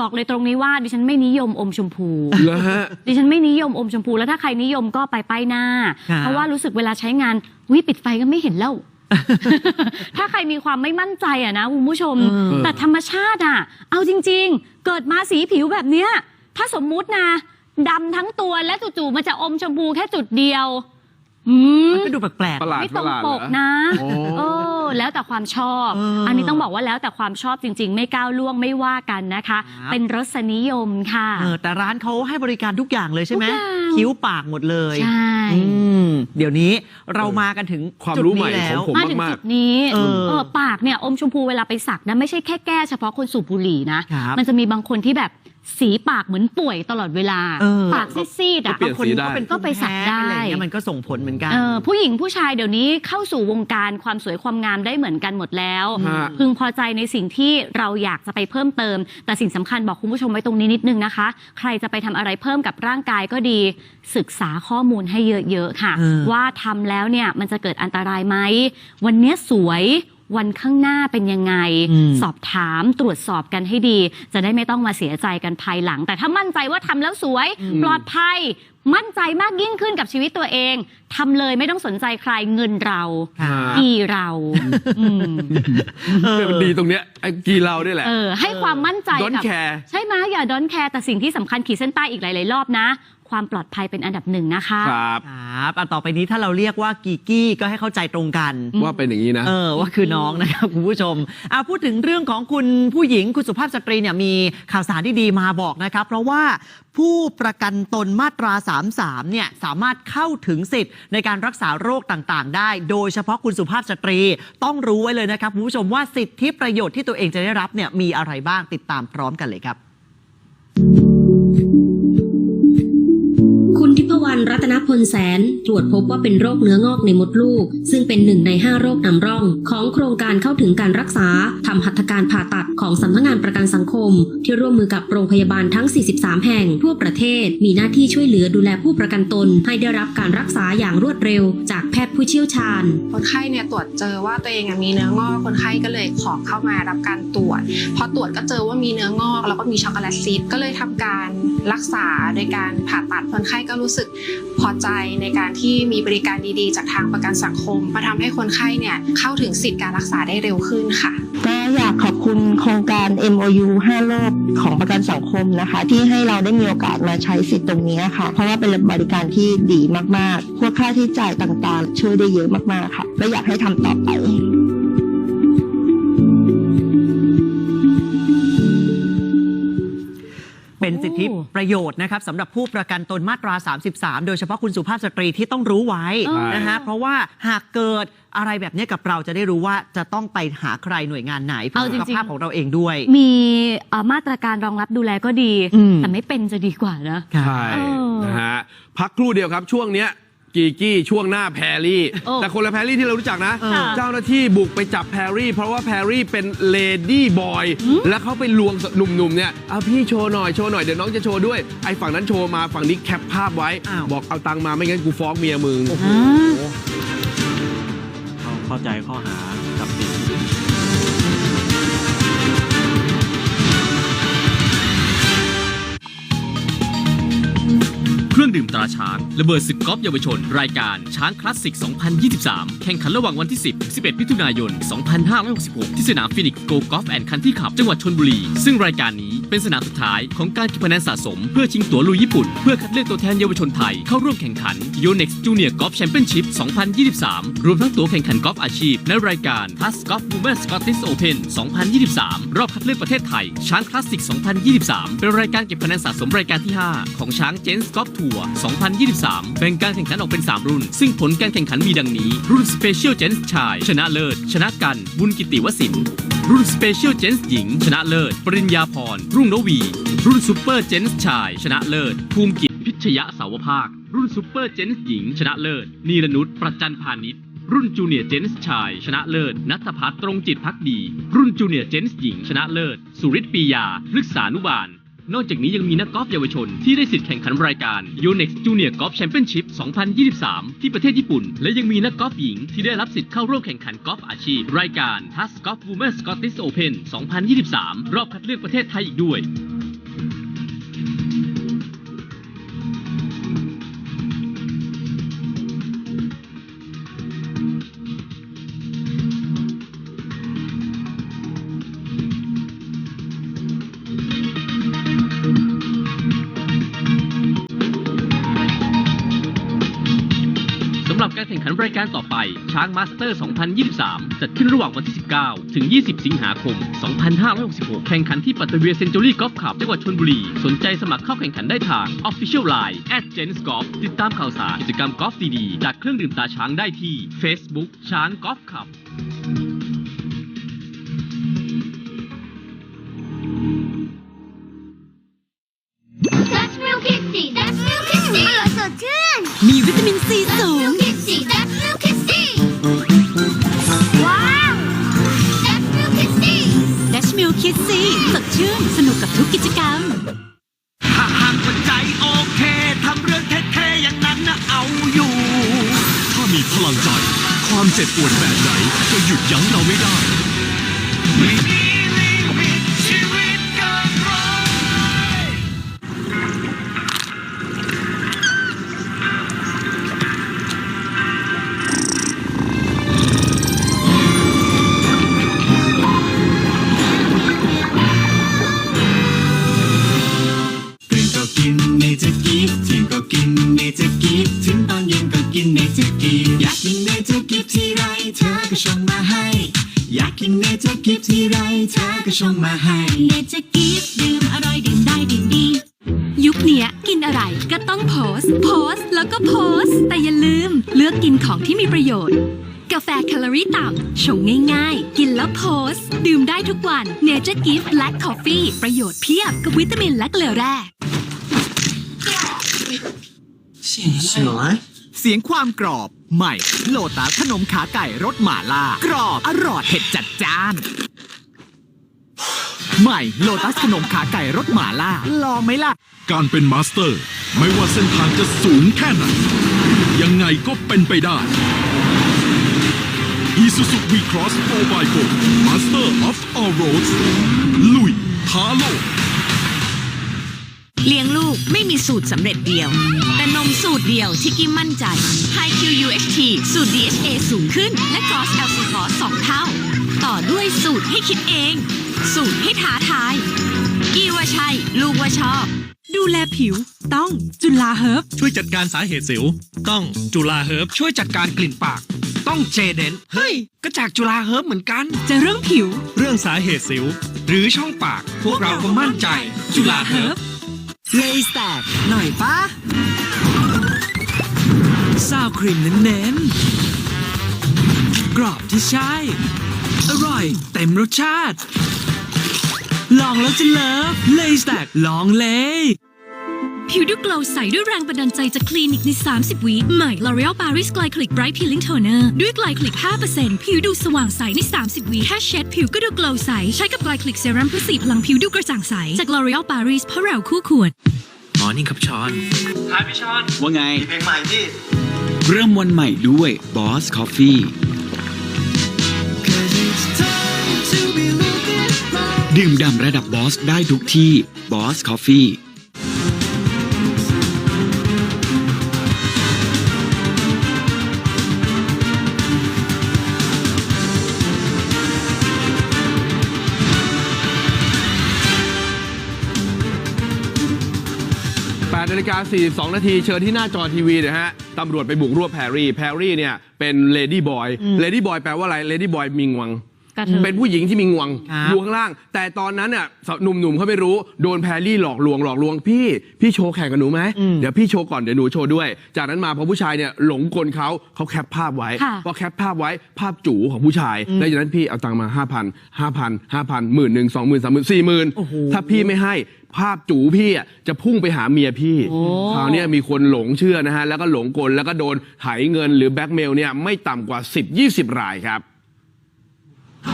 บอกเลยตรงนี้ว่าดิฉันไม่นิยมอมชมพู เหรอฮะ ดิฉันไม่นิยมอมชมพู แล้วถ้าใครนิยมก็ไปป้ายหน้า ครับ เพราะว่ารู้สึกเวลาใช้งานวิปิดไฟก็ไม่เห็นแล้ว ถ้าใครมีความไม่มั่นใจอะนะคุณผู้ชมเออแต่ธรรมชาติอะเอาจริง ๆ เกิดมาสีผิวแบบเนี้ย ถ้าสมมุตินะดำทั้งตัวและจู่ๆมันจะอมชมพูแค่จุดเดียว อืมมันก็ดูแปลกประหลาดไม่ปตรระงหลาดปเหรกอนะโอ้เออ แล้วแต่ความชอบ เอออั อันนี้ต้องบอกว่าแล้วแต่ความชอบจริง ๆ ไม่ก้าวล่วงไม่ว่ากันนะคะ ครับ เป็นรสนิยมค่ะๆเออแต่ร้านเขาให้บริการทุกอย่างเลยใช่ไหมทุกอย่าง คิ้วปากหมดเลยใช่ อืมเดี๋ยวนี้เรามากันถึงความจุดรู้นี้ใหม่แล้ ขอวงผม มาถึงมากจุดนี้เออเออปากเนี่ยอมชมพูเวลาไปสักนะไม่ใช่แค่แก้เฉพาะคนสูบบุหรี่นะ ครับมันจะมีบางคนที่แบบ สีปากเหมือนป่วยตลอดเวลา เออ ปากซีดๆอะก็เปลี่ยนคนสีได้ก็เป็นก็ไปสักได้ภูมิแพ้อะไรอย่างเงี้ยมันก็ส่งผลเหมือนกัน เออผู้หญิงผู้ชายเดี๋ยวนี้เข้าสู่วงการความสวยความงามได้เหมือนกันหมดแล้ว ฮะ พึงพอใจในสิ่งที่เราอยากจะไปเพิ่มเติม แต่สิ่งสำคัญบอกคุณผู้ชมไว้ตรงนี้นิดนึงนะคะ ใครจะไปทำอะไรเพิ่มกับร่างกายก็ดี ศึกษาข้อมูลให้เยอะๆค่ะ เออ ว่าทำแล้วเนี่ยมันจะเกิดอันตรายไหมวันเนี้ยสวย วันข้างหน้าเป็นยังไงอืมสอบถามตรวจสอบกันให้ดี จะได้ไม่ต้องมาเสียใจกันภายหลัง แต่ถ้ามั่นใจว่าทำแล้วสวย ปลอดภัย มั่นใจมากยิ่งขึ้นกับชีวิตตัวเองทำเลยไม่ต้องสนใจใครเงินเราค่ะกีเราอืมเออเนี่ยมันดีตรงเนี้ยไอ้กีเราเนี่ยแหละเออให้ความมั่นใจ Don't กับ care ใช่ไหมอย่าดอนแคร์แต่สิ่งที่สำคัญขีดเส้นใต้อีกหลาย ๆ รอบนะ ความปลอดภัยเป็นอันดับหนึ่งนะคะ ครับครับอะต่อไปนี้ถ้าเราเรียกว่ากีกี้ก็ให้เข้าใจตรงกัน ว่าเป็นอย่างนี้นะ เออว่าคือน้องนะครับคุณผู้ชมอะพูดถึงเรื่องของคุณผู้หญิงคุณสุภาพสตรีเนี่ยมีข่าวสารที่ดีมาบอกนะครับ เพราะว่าผู้ประกันตนมาตรา 33 เนี่ยสามารถเข้าถึงสิทธิ์ในการรักษาโรคต่างๆ ได้ โดยเฉพาะคุณสุภาพสตรีต้องรู้ไว้เลยนะครับคุณผู้ชมว่าสิทธิประโยชน์ที่ตัวเองจะได้รับเนี่ยมีอะไรบ้างติดตามพร้อมกันเลยครับ นพลแสน ตรวจพบว่าเป็นโรคเนื้องอกในมดลูก ซึ่งเป็นหนึ่งใน 5 โรคนำร่อง ของโครงการเข้าถึงการรักษาทำหัตถการผ่าตัดของสำนักงานประกันสังคม ที่ร่วมมือกับโรงพยาบาลทั้ง 43 แห่งทั่วประเทศ มีหน้าที่ช่วยเหลือดูแลผู้ประกันตน ให้ได้รับการรักษาอย่างรวดเร็ว จากแพทย์ผู้เชี่ยวชาญ คนไข้เนี่ยตรวจเจอว่าตัวเองมีเนื้องอกคนไข้ก็เลยขอเข้ามารับการตรวจ พอตรวจก็เจอว่ามีเนื้องอก แล้วก็มีช็อกโกแลตซีดก็เลยทำการรักษาโดยการผ่าตัดคนไข้ก็รู้สึกพอใจในการที่มีบริการดีๆ จากทางประกันสังคมมาทำให้คนไข้เนี่ยเข้าถึงสิทธิการรักษาได้เร็วขึ้นค่ะก็อยากขอบคุณโครงการ MOU 5โลกของประกันสังคมนะคะ ที่ให้เราได้มีโอกาสมาใช้สิทธิ์ตรงนี้ค่ะ เพราะว่าเป็นบริการที่ดีมากๆ พวกค่าใช้จ่ายต่างๆ ช่วยได้เยอะมากๆค่ะและอยากให้ทำต่อไป เป็นสิทธิประโยชน์นะครับสำหรับผู้ประกันตนมาตรา 33 โดยเฉพาะคุณสุภาพสตรีที่ต้องรู้ไว้เออนะฮะเพราะว่าหากเกิดอะไรแบบนี้กับเราจะได้รู้ว่าจะต้องไปหาใครหน่วยงานไหนเพื่อสุขภาพของเราเองด้วย มีเอ่อมาตรการรองรับดูแลก็ดีอืมแต่ไม่เป็นจะดีกว่านะใช่เออนะฮะพักครู่เดียวครับช่วงเนี้ย กีกี้ช่วงหน้าแพรรี่ โอ้แต่คนละแพรรี่ที่เรารู้จักนะเออเจ้าหน้าที่บุกไปจับแพรรี่ เพราะว่าแพรรี่เป็นเลดี้บอยแล้วเขาไปลวงหนุ่มๆเนี่ยเอาพี่โชว์หน่อยโชว์หน่อยเดี๋ยวน้องจะโชว์ด้วยไอ้ฝั่งนั้นโชว์มาฝั่งนี้แคปภาพไว้ อ้าว บอกเอาตังค์มาไม่งั้นกูฟ้องเมียมึงอ่าเขาเข้าใจข้อหา ดื่มตราช้างระเบิดศึกกอล์ฟเยาวชน รายการช้างคลาสสิก 2023 แข่งขันระหว่างวันที่ 10 ถึง 11 มิถุนายน 2566 ที่สนามฟินิกส์โกลฟแอนด์คันที่ขับจังหวัดชนบุรี ซึ่งรายการนี้เป็นสนามสุดท้ายของการเก็บคะแนนสะสม เพื่อชิงตั๋วลุยญี่ปุ่น เพื่อคัดเลือกตัวแทนเยาวชนไทย เข้าร่วมแข่งขัน Yonex Junior Golf Championship 2023 รวมทั้งตั๋วแข่งขันกอล์ฟอาชีพ ในรายการ Plus Golf Women Scottish Open 2023 รอบคัดเลือกประเทศไทยช้างคลาสสิก 2023 เป็นรายการเก็บคะแนนสะสมรายการที่ 5 ของช้างเจนส์กอล์ฟทัวร์2023 แบ่งการแข่งขันออกเป็น 3 รุ่น ซึ่งผลการแข่งขันมีดังนี้ รุ่น Special Gents ชาย ชนะเลิศ ชนะกัน บุญกิติวสิน รุ่น Special Gents หญิง ชนะเลิศ ปริญญาพร รุ่งนวี รุ่น Super Gents ชาย ชนะเลิศ ภูมิกิจพิชยะสาวภาค รุ่น Super Gents หญิง ชนะเลิศ นีรนุช ประจันพานิชรุ่นจูเนียร์เจนส์ชาย ชนะเลิศ นัทพัฒน์ตรงจิตพักดี รุ่นจูเนียร์เจนส์หญิง ชนะเลิศ สุริศปียาพฤกษานุบาล นอกจากนี้ยังมีนักกอล์ฟเยาวชนที่ได้สิทธิ์แข่งขันรายการ Yonex Junior Golf Championship 2023 ที่ประเทศญี่ปุ่น และยังมีนักกอล์ฟหญิงที่ได้รับสิทธิ์เข้าร่วมแข่งขันกอล์ฟอาชีพ รายการ t a s Golf Women Scottish Open 2023 รอบคัดเลือกประเทศไทยอีกด้วย นรายการต่อไป ช้างมาสเตอร์ 2023 จัดขึ้นระหว่างวันที่ 19 ถึง 20 สิงหาคม 2566 แข่งขันที่ปัตเตเวียเซนจูรี่กอล์ฟคลับจังหวัดชลบุรี สนใจสมัครเข้าแข่งขันได้ทาง Official Line at j e n s g o l f ติดตามข่าวสารกิจกรรมกอล์ฟดีๆจากเครื่องดื่มตาช้างได้ที่ Facebook ช้างกอล์ฟคลับ That's real Kissy That's real Kissy อร่อยสดชื่นมีวิตามินซี กับทุกกิจกรรม ถ้าหากว่าใจโอเค ทำเรื่องเท่ๆ อย่างนั้นนะเอาอยู่ ถ้ามีพลังใจ ความเจ็บปวดแบบไหนก็หยุดยั้งเราไม่ได้ ชงมาให้ อยากกินเนเจอร์กีฟทีไรเธอก็ชงมาให้เนเจอร์กีฟดื่มอร่อยดื่มได้ดื่มดี ยุคเนี้ยกินอะไรก็ต้องโพสต์โพสต์แล้วก็โพสต์ แต่อย่าลืมเลือกกินของที่มีประโยชน์ กาแฟแคลอรี่ต่ำชงง่ายๆ กินแล้วโพสต์ ดื่มได้ทุกวัน Nature Gift Black Coffee ประโยชน์เพียบกับวิตามินและเกลือแร่เสียงอะไร เสียงความกรอบ ใหม่ โลตัสขนมขาไก่รสหม่าล่า กรอบ อร่อยเผ็ดจัดจ้าน ใหม่ โลตัสขนมขาไก่รสหม่าล่า ลองไหมล่ะ การเป็นมาสเตอร์ ไม่ว่าเส้นทางจะสูงแค่ไหน ยังไงก็เป็นไปได้ Isuzu V-Cross 4x4 Master of All Roads ลุยท้าโลก เลี้ยงลูกไม่มีสูตรสำเร็จเดียว แต่นมสูตรเดียวที่กี้มั่นใจ High QUHT สูตร DHA สูงขึ้น และ Cross LC Cross 2เท่า ต่อด้วยสูตรให้คิดเอง สูตรให้ท้าทาย กี้ว่าใช่ ลูกว่าชอบ ดูแลผิวต้องจุฬาเฮิร์บช่วยจัดการสาเหตุสิว ต้องจุฬาเฮิร์บช่วยจัดการกลิ่นปาก ต้องเจเดนเฮ้ย ก็จากจุฬาเฮิร์บเหมือนกัน จะเรื่องผิว เรื่องสาเหตุสิว หรือช่องปาก พวกเราก็มั่นใจ จุฬาเฮิร์บเลยแตกหน่อยปะ ซาวครีมเน้นๆ กรอบที่ใช่ อร่อยเต็มรสชาติ ลองแล้วจะเลิฟเลยแตกลองเลย ผิวดูโกลว์ใสด้วยแรงบันดาลใจจากคลินิกใน 30 วิใหม่ L'Oreal Paris Glycolic Bright Peeling Toner ด้วย Glycolic 5%ผิวดูสว่างใสใน 30 วิแค่เช็ดผิวก็ดูโกลว์ใส ใช้กับ Glycolic Serum เพื่อสีพลังผิวดูกระจ่างใส จาก L'Oreal Paris เพราะเราคู่ควรมอร์นิ่งครับชอน ฮายพี่ชอนว่าไงเพลงใหม่พี่ เริ่มวันใหม่ด้วย Boss Coffee ดื่มด่ำระดับบอสได้ทุกที่ Boss Coffee นาฬิกา 42 นาที เชิญที่หน้าจอทีวีนะฮะตำรวจไปบุกรวบแพรรี่ แพรรี่เนี่ยเป็นเลดี้บอย เลดี้บอยแปลว่าอะไร เลดี้บอยมีงวง กระเทย เป็นผู้หญิงที่มีงวงครับอยู่ข้างล่าง แต่ตอนนั้นเนี่ยหนุ่มๆเขาไม่รู้โดนแพรรี่หลอกลวงหลอกลวงพี่พี่โชว์แข่งกับหนูไหมเดี๋ยวพี่โชว์ก่อนเดี๋ยวหนูโชว์ด้วย จากนั้นมาพอผู้ชายเนี่ยหลงกลเขาเขาแคปภาพไว้ค่ะ พอแคปภาพไว้ภาพจูของผู้ชายแล้วจากนั้นพี่เอาตังค์มา5,000 5,000 5,000หมื่นหนึ่งสองหมื่นสามหมื่นสี่หมื่นโอ้โห ถ้าพี่ไม่ให้ภาพจูพี่อะจะพุ่งไปหาเมียพี่ โอ้ คราวเนี้ยมีคนหลงเชื่อนะฮะ แล้วก็หลงกลแล้วก็โดนไถเงินหรือแบล็กเมลเนี่ยไม่ต่ำกว่า 10-20 รายครับ